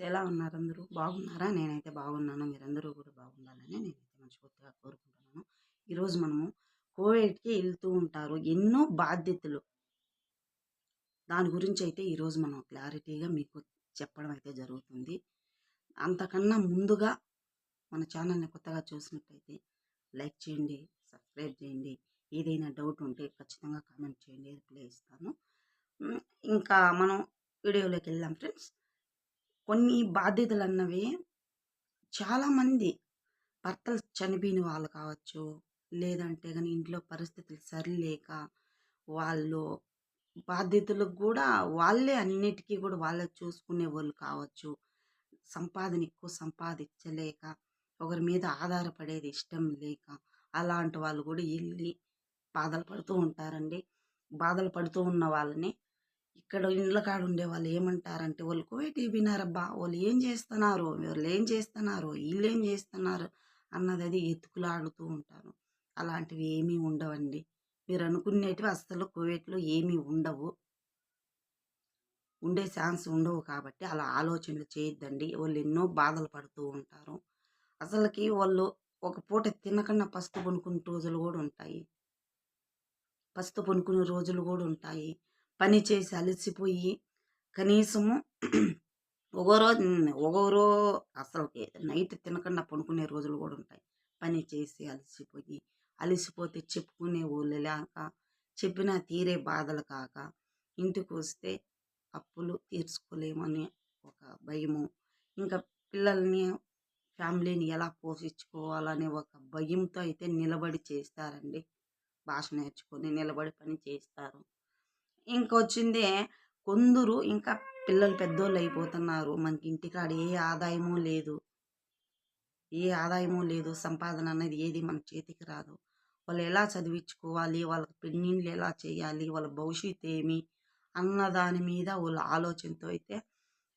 ఎలా ఉన్నారు అందరూ? బాగున్నారా? నేనైతే బాగున్నాను. మీరందరూ కూడా బాగుండాలని నేనైతే మనస్ఫూర్తిగా కోరుకుంటున్నాను. ఈరోజు మనము కోవిడ్కి వెళ్తూ ఉంటారు ఎన్నో బాధ్యతలు. దాని గురించి అయితే ఈరోజు మనం క్లారిటీగా మీకు చెప్పడం అయితే జరుగుతుంది. అంతకన్నా ముందుగా మన ఛానల్ని కొత్తగా చూసినట్టయితే లైక్ చేయండి సబ్స్క్రైబ్ చేయండి. ఏదైనా డౌట్ ఉంటే ఖచ్చితంగా కామెంట్ చేయండి. రిప్లై ఇస్తాను ఇంకా మనం వీడియోలోకి వెళ్దాం ఫ్రెండ్స్. కొన్ని బాధ్యతలు అన్నవి చాలామంది భర్తలు చనిపోయిన వాళ్ళు కావచ్చు లేదంటే కానీ ఇంట్లో పరిస్థితులు సరిలేక వాళ్ళు బాధ్యతలకు కూడా వాళ్ళే అన్నిటికీ కూడా వాళ్ళే చూసుకునే వాళ్ళు కావచ్చు. సంపాదన ఎక్కువ సంపాదించలేక ఒకరి మీద ఆధారపడేది ఇష్టం లేక అలాంటి వాళ్ళు కూడా వెళ్ళి బాధలు పడుతూ ఉంటారండి. బాధలు పడుతూ ఉన్న వాళ్ళని ఇక్కడ ఇండ్ల కాడ ఉండే వాళ్ళు ఏమంటారంటే వాళ్ళు కోటి వినారబ్బా వాళ్ళు ఏం చేస్తున్నారు? వాళ్ళు ఏం చేస్తున్నారు? వీళ్ళు ఏం చేస్తున్నారు? అన్నది అది ఎత్తుకులాడుతూ ఉంటారు. అలాంటివి ఏమీ ఉండవండి. మీరు అనుకునేటివి అస్సలు కోవిడ్లో ఏమీ ఉండవు. ఉండే ఛాన్స్ ఉండవు కాబట్టి అలా ఆలోచనలు చేయొద్దండి. వాళ్ళు ఎన్నో బాధలు పడుతూ ఉంటారు. అసలుకి వాళ్ళు ఒక పూట తినకుండా పస్తు పనుకునే రోజులు కూడా ఉంటాయి. పస్తు పనుకునే రోజులు కూడా ఉంటాయి. పని చేసి అలసిపోయి కనీసము ఒక్కో రోజు ఒక్కో రోజు అసలు నైట్ తినకుండా పడుకునే రోజులు కూడా ఉంటాయి. పని చేసి అలసిపోయి అలసిపోతే చెప్పుకునే ఊళ్ళు లేక చెప్పినా తీరే బాధలు కాక ఇంటికి వస్తే అప్పులు తీర్చుకోలేమని ఒక భయము. ఇంకా పిల్లల్ని ఫ్యామిలీని ఎలా పోషించుకోవాలనే ఒక భయంతో అయితే నిలబడి చేస్తారండి. భాష నేర్చుకొని నిలబడి పని చేస్తారు. ఇంకొచ్చిందే కొందరు ఇంకా పిల్లలు పెద్దోళ్ళు అయిపోతున్నారు. మనకి ఇంటికాడ ఏ ఆదాయము లేదు. ఏ ఆదాయము లేదు. సంపాదన అనేది ఏది మన చేతికి రాదు. వాళ్ళు ఎలా చదివించుకోవాలి? వాళ్ళకి పెళ్ళిళ్ళు ఎలా చేయాలి? వాళ్ళ భవిష్యత్తు ఏమి? అన్న దాని మీద వాళ్ళ ఆలోచనతో అయితే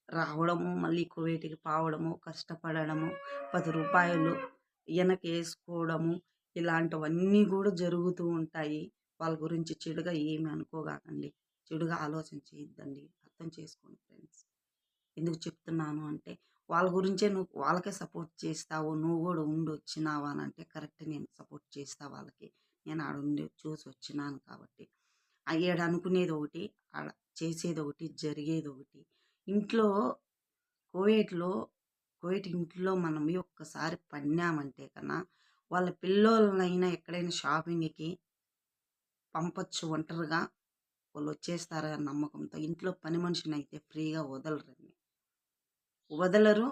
రావడము మళ్ళీ కువేటికి పావడము కష్టపడము పది రూపాయలు వెనకేసుకోవడము ఇలాంటివన్నీ కూడా జరుగుతూ ఉంటాయి. వాళ్ళ గురించి చెడుగా ఏమి అనుకోగాకండి చెడుగా ఆలోచన చేయొద్దండి. అర్థం చేసుకోండి ఫ్రెండ్స్. ఎందుకు చెప్తున్నాను అంటే వాళ్ళ గురించే నువ్వు వాళ్ళకే సపోర్ట్ చేస్తావు. నువ్వు కూడా ఉండి వచ్చినావా అని అంటే కరెక్ట్ నేను సపోర్ట్ చేస్తా వాళ్ళకి. నేను ఆడ ఉండి చూసి వచ్చినాను కాబట్టి. అయ్యాడు అనుకునేది ఒకటి ఆడ చేసేది ఒకటి జరిగేది ఒకటి. ఇంట్లో కోవిడ్లో కోవిడ్ ఇంట్లో మనం ఒక్కసారి పడినామంటే కన్నా వాళ్ళ పిల్లోళ్ళనైనా ఎక్కడైనా షాపింగ్కి పంపచ్చు ఒంటరిగా. వాళ్ళు వచ్చేస్తారని నమ్మకంతో. ఇంట్లో పని మనిషిని అయితే ఫ్రీగా వదలరండి. వదలరు.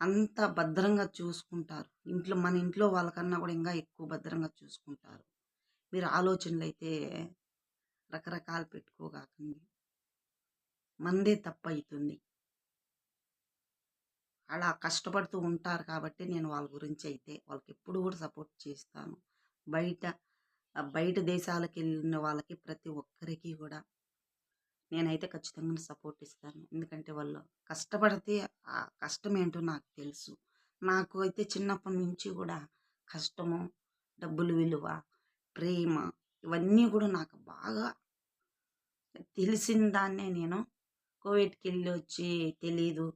అంత భద్రంగా చూసుకుంటారు. ఇంట్లో మన ఇంట్లో వాళ్ళకన్నా కూడా ఇంకా ఎక్కువ భద్రంగా చూసుకుంటారు. మీరు ఆలోచనలు అయితే రకరకాలు పెట్టుకోగాకండి. మందే తప్పు అవుతుంది అలా కష్టపడుతూ ఉంటారు కాబట్టి నేను వాళ్ళ గురించి అయితే వాళ్ళకి ఎప్పుడు కూడా సపోర్ట్ చేస్తాను. బయట బయట దేశాలకు వెళ్ళిన వాళ్ళకి ప్రతి ఒక్కరికి కూడా నేనైతే ఖచ్చితంగా సపోర్ట్ ఇస్తాను. ఎందుకంటే వాళ్ళు కష్టపడితే ఆ కష్టం ఏంటో నాకు తెలుసు. నాకు అయితే చిన్నప్పటి నుంచి కూడా కష్టము డబ్బులు విలువ ప్రేమ ఇవన్నీ కూడా నాకు బాగా తెలిసిన దాన్నే నేను కోవిడ్కి వెళ్ళి వచ్చి తెలీదు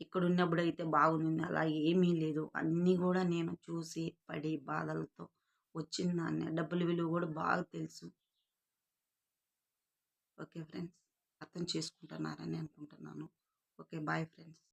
ఇక్కడ ఉన్నప్పుడు అయితే బాగుంది అలా ఏమీ లేదు అన్నీ కూడా నేను చూసి పడి బాధలతో వచ్చింది దాన్ని డబ్బుల విలువ కూడా బాగా తెలుసు. Okay friends. అర్థం చేసుకుంటున్నారని అనుకుంటున్నాను. Okay bye friends.